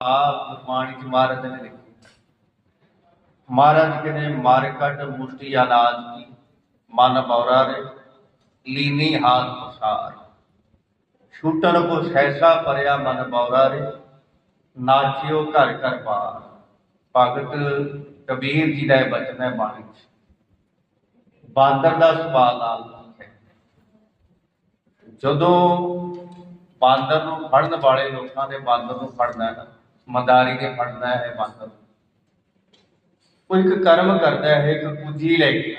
ਆਪ ਗੁਰਬਾਣੀ ਚ ਮਹਾਰਾਜ ਨੇ ਲਿਖੀ। ਮਹਾਰਾਜ ਕਹਿੰਦੇ ਮਾਰ ਕੱਟ ਮੁਸ਼ਟੀ ਅਨਾਜ ਕੀ ਮਨ ਬੌਰਾ ਰੇ ਲੀਨੀ ਹਾਥ ਪਸਾਰ। ਛੂਟਣ ਕੋ ਸੈਸਾ ਪਰਿਆ ਮਨ ਬੌਰਾ ਰੇ ਨਾਚਿਓ ਘਰ ਘਰ ਬਾਰ ਭਗਤ ਕਬੀਰ ਜੀ ਦਾ ਇਹ ਬਚਨ ਹੈ ਬਾਣੀ ਚ। ਬਾਂਦਰ ਦਾ ਸੁਭਾਅ ਲਾਲ ਹੈ। ਜਦੋਂ ਬਾਂਦਰ ਨੂੰ ਫੜਨ ਵਾਲੇ ਲੋਕਾਂ ਨੇ ਬਾਂਦਰ ਨੂੰ ਫੜਨਾ ਹੈ ਮਦਾਰੀ ਨੇ ਫੜਨਾ ਹੈ ਬਾਂਦਰ ਨੂੰ। ਇੱਕ ਕਰਮ ਕਰਦਾ ਹੈ, ਇੱਕ ਕੁਝੀ ਲੈ ਕੇ।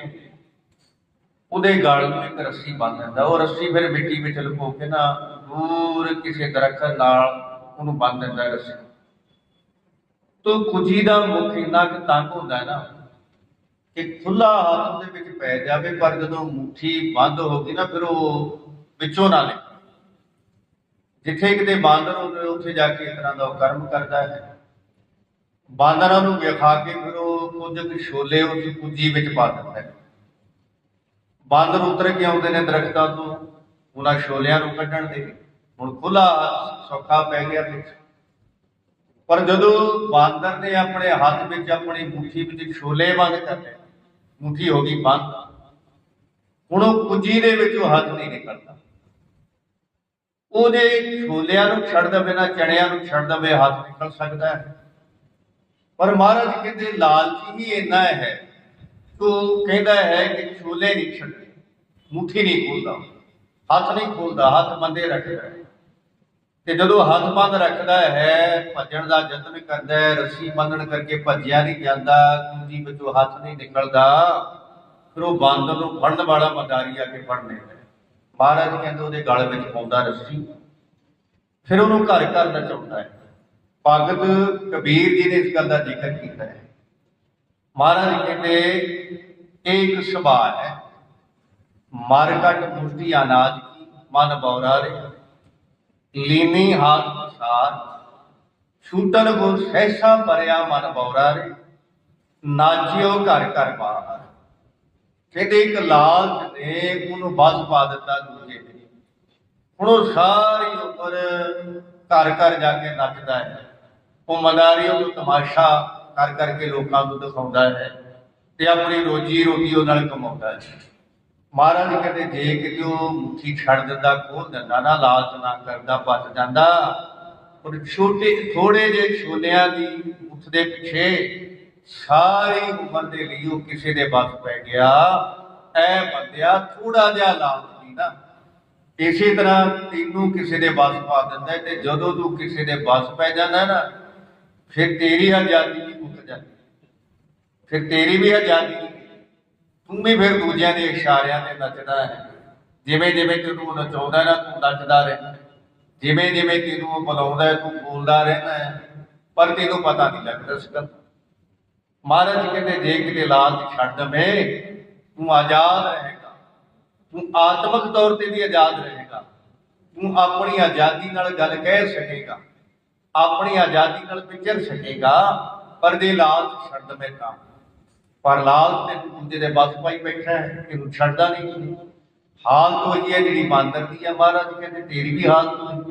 ਉਹਦੇ ਗਲ ਨੂੰ ਇੱਕ ਰੱਸੀ ਬੰਨ ਦਿੰਦਾ। ਉਹ ਰੱਸੀ ਫਿਰ ਮਿੱਟੀ ਵਿੱਚ ਲੁਕੋ ਕੇ ਨਾ ਦੂਰ ਕਿਸੇ ਦਰਖਤ ਨਾਲ ਉਹਨੂੰ ਬੰਨ ਦਿੰਦਾ ਰੱਸੀ। ਤੋ ਕੁੰਜੀ ਦਾ ਮੁੱਖ ਇੰਨਾ ਕੁ ਤੰਗ ਹੁੰਦਾ ਹੈ ਨਾ ਕਿ ਖੁੱਲਾ ਹੱਥ ਉਹਦੇ ਵਿੱਚ ਪੈ ਜਾਵੇ, ਪਰ ਜਦੋਂ ਮੁੱਠੀ ਬੰਦ ਹੋ ਗਈ ਨਾ, ਫਿਰ ਉਹ ਵਿੱਚੋਂ ਨਾ ਨਿਕਲੇ ਜਿੱਥੇ ਕਿਤੇ ਬਾਂਦਰ ਹੋਵੇ ਉੱਥੇ ਜਾ ਕੇ ਇਸ ਤਰ੍ਹਾਂ ਦਾ ਕਰਮ ਕਰਦਾ ਹੈ। ਬਾਂਦਰਾਂ ਨੂੰ ਵਿਖਾ ਕੇ ਫਿਰ ਉਹ ਕੁਝ ਕੁ ਛੋਲੇ ਉਸ ਕੁੰਜੀ ਵਿੱਚ ਪਾ ਦਿੰਦਾ ਹੈ। ਬਾਂਦਰ ਉਤਰ ਕੇ ਆਉਂਦੇ ਨੇ ਦਰਖਤਾਂ ਤੋਂ, ਉਹਨਾਂ ਛੋਲਿਆਂ ਨੂੰ ਕੱਢਣ ਦੇ। ਹੁਣ ਖੁੱਲਾ ਸੌਖਾ ਪੈ ਗਿਆ ਵਿੱਚ। ਪਰ ਜਦੋਂ ਬਾਂਦਰ ਨੇ ਆਪਣੇ ਹੱਥ ਵਿੱਚ ਆਪਣੀ ਮੁੱਠੀ ਵਿੱਚ ਛੋਲੇ ਬੰਦ ਕਰ ਲਏ ਮੁੱਠੀ ਹੋ ਗਈ ਬੰਦ ਹੁਣ ਉਹ ਕੁੰਜੀ ਦੇ ਵਿੱਚੋਂ ਹੱਥ ਨਹੀਂ ਨਿਕਲਦਾ। ਉਹਦੇ ਛੋਲਿਆਂ ਨੂੰ ਛੱਡ ਦੇਵੇ ਨਾ, ਚਣਿਆਂ ਨੂੰ ਛੱਡ ਦੇਵੇ, ਹੱਥ ਨਿਕਲ ਸਕਦਾ ਹੈ। ਪਰ ਮਹਾਰਾਜ ਕਹਿੰਦੇ, ਲਾਲਚੀ ਹੀ ਇੰਨਾ ਹੈ ਤੋ ਕਹਿੰਦਾ ਹੈ ਕਿ ਛੋਲੇ ਨਹੀਂ ਛੱਡਦੇ ਮੁੱਠੀ ਨਹੀਂ ਖੋਲਦਾ, ਹੱਥ ਨਹੀਂ ਖੋਲਦਾ, ਹੱਥ ਮੰਦੇ ਰੱਖਦਾ ਤੇ ਜਦੋਂ ਹੱਥ ਬੰਦ ਰੱਖਦਾ ਹੈ, ਭੱਜਣ ਦਾ ਯਤਨ ਕਰਦਾ ਹੈ, ਰੱਸੀ ਬੰਨਣ ਕਰਕੇ ਭੱਜਿਆ ਨਹੀਂ ਜਾਂਦਾ, ਕੁੰਜੀ ਵਿੱਚੋਂ ਹੱਥ ਨਹੀਂ ਨਿਕਲਦਾ, ਫਿਰ ਉਹ ਬਾਂਦਰ ਨੂੰ ਫੜਨ ਵਾਲਾ ਮਦਾਰੀ ਆ ਕੇ ਫੜ ਲੈਂਦਾ ਮਹਾਰਾਜ ਕਹਿੰਦੇ ਉਹਦੇ ਗਲ ਵਿੱਚ ਪਾਉਂਦਾ ਰੱਸੀ। ਫਿਰ ਉਹਨੂੰ ਘਰ ਘਰ ਨਚਾਉਂਦਾ ਹੈ। ਭਗਤ ਕਬੀਰ ਜੀ ਨੇ ਇਸ ਗੱਲ ਦਾ ਜ਼ਿਕਰ ਕੀਤਾ ਹੈ। ਮਹਾਰਾਜ ਕਹਿੰਦੇ, ਇਹ ਇੱਕ ਸੁਭਾਅ ਹੈ। ਮਰ ਕੱਟ ਮੁਸ਼ਤੀ ਅਨਾਜ ਕੀ, ਮਨ ਬੌਰਾ ਰੇ। ਲੀਨੀ ਹਾਥ ਪਸਾਰ। ਛੂਟਨ ਕੋ ਸਹਿਸਾ ਪਰਿਆ ਮਨ ਬੌਰਾ ਰੇ। ਨਾਚਿਓ ਘਰ ਘਰ ਬਾਹਰ। ਕਹਿੰਦੇ ਇੱਕ ਲਾਲਚ ਨੇ ਉਹਨੂੰ ਬਸ ਪਾ ਦਿੱਤਾ ਦੂਜੇ ਤੇ। ਹੁਣ ਉਹ ਸਾਰੀ ਉਮਰ ਘਰ ਘਰ ਜਾ ਕੇ ਨੱਚਦਾ ਹੈ। ਉਹ ਮਦਾਰੀ ਉਹ ਤਮਾਸ਼ਾ ਕਰ ਕਰਕੇ ਲੋਕਾਂ ਨੂੰ ਦਿਖਾਉਂਦਾ ਹੈ ਤੇ ਆਪਣੀ ਰੋਜੀ ਰੋਟੀ ਉਹ ਨਾਲ ਕਮਾਉਂਦਾ ਹੈ। ਮਹਾਰਾਜ ਕਹਿੰਦੇ, ਜੇ ਕਿਤੇ ਉਹ ਮੁੱਠੀ ਛੱਡ ਦਿੰਦਾ, ਖੋਲ ਦਿੰਦਾ ਨਾ, ਲਾਲਚ ਨਾ ਕਰਦਾ, ਬਚ ਜਾਂਦਾ ਪਰ ਛੋਟੇ ਥੋੜੇ ਜਿਹੇ ਛੋਲਿਆਂ ਦੀ ਮੁੱਠ ਦੇ ਪਿੱਛੇ ਸਾਰੀ ਉਮਰ ਦੇ ਲਈ ਉਹ ਕਿਸੇ ਦੇ ਬਸ ਪੈ ਗਿਆ। ਐ ਬੰਦਿਆ ਥੋੜਾ ਜਿਹਾ ਲਾਲਚ ਨਹੀਂ ਨਾ। ਇਸੇ ਤਰ੍ਹਾਂ ਤੈਨੂੰ ਕਿਸੇ ਦੇ ਬਸ ਪਾ ਦਿੰਦਾ ਤੇ ਜਦੋਂ ਤੂੰ ਕਿਸੇ ਦੇ ਬਸ ਪੈ ਜਾਂਦਾ ਨਾ, ਫਿਰ ਤੇਰੀ ਆਜ਼ਾਦੀ ਵੀ ਮੁੱਕ ਜਾਂਦੀ ਫਿਰ ਤੇਰੀ ਵੀ ਆਜ਼ਾਦੀ ਤੂੰ ਵੀ ਫਿਰ ਦੂਜਿਆਂ ਦੇ ਇਸ਼ਾਰਿਆਂ ਤੇ ਨੱਚਦਾ ਹੈ। ਜਿਵੇਂ ਜਿਵੇਂ ਤੈਨੂੰ ਨਚਾਉਂਦਾ ਨਾ, ਤੂੰ ਨੱਚਦਾ ਰਹਿੰਦਾ ਜਿਵੇਂ ਜਿਵੇਂ ਤੈਨੂੰ ਉਹ ਬੁਲਾਉਂਦਾ ਤੂੰ ਬੋਲਦਾ ਰਹਿੰਦਾ ਹੈ। ਪਰ ਤੈਨੂੰ ਪਤਾ ਨਹੀਂ ਲੱਗਦਾ ਇਸ ਗੱਲ ਦਾ। ਮਹਾਰਾਜ ਕਹਿੰਦੇ, ਜੇ ਕਿਤੇ ਲਾਲਚ ਛੱਡ ਦਵੇਂ, ਤੂੰ ਆਜ਼ਾਦ ਰਹੇਗਾ। ਤੂੰ ਆਤਮਿਕ ਤੌਰ ਤੇ ਵੀ ਆਜ਼ਾਦ ਰਹੇਗਾ। ਤੂੰ ਆਪਣੀ ਆਜ਼ਾਦੀ ਨਾਲ ਗੱਲ ਕਹਿ ਸਕੇਗਾ। ਆਪਣੀ ਆਜ਼ਾਦੀ ਨਾਲ ਵਿਚਰ ਸਕੇਗਾ, ਪਰ ਜੇ ਲਾਲਚ ਛੱਡ ਦਵੇਂ ਤਾਂ। ਪਰ ਲਾਲਚ ਤੇ ਦੂਜੇ ਦੇ ਬਸ ਪਾਈ ਬੈਠਾ ਹੈ ਇਹਨੂੰ ਛੱਡਦਾ ਨਹੀਂ ਤੂੰ। ਹਾਲਤ ਹੋਈ ਹੈ ਜਿਹੜੀ ਬਾਂਦਰ ਦੀ ਹੈ ਮਹਾਰਾਜ ਕਹਿੰਦੇ, ਤੇਰੀ ਵੀ ਹਾਲਤ ਹੋਈ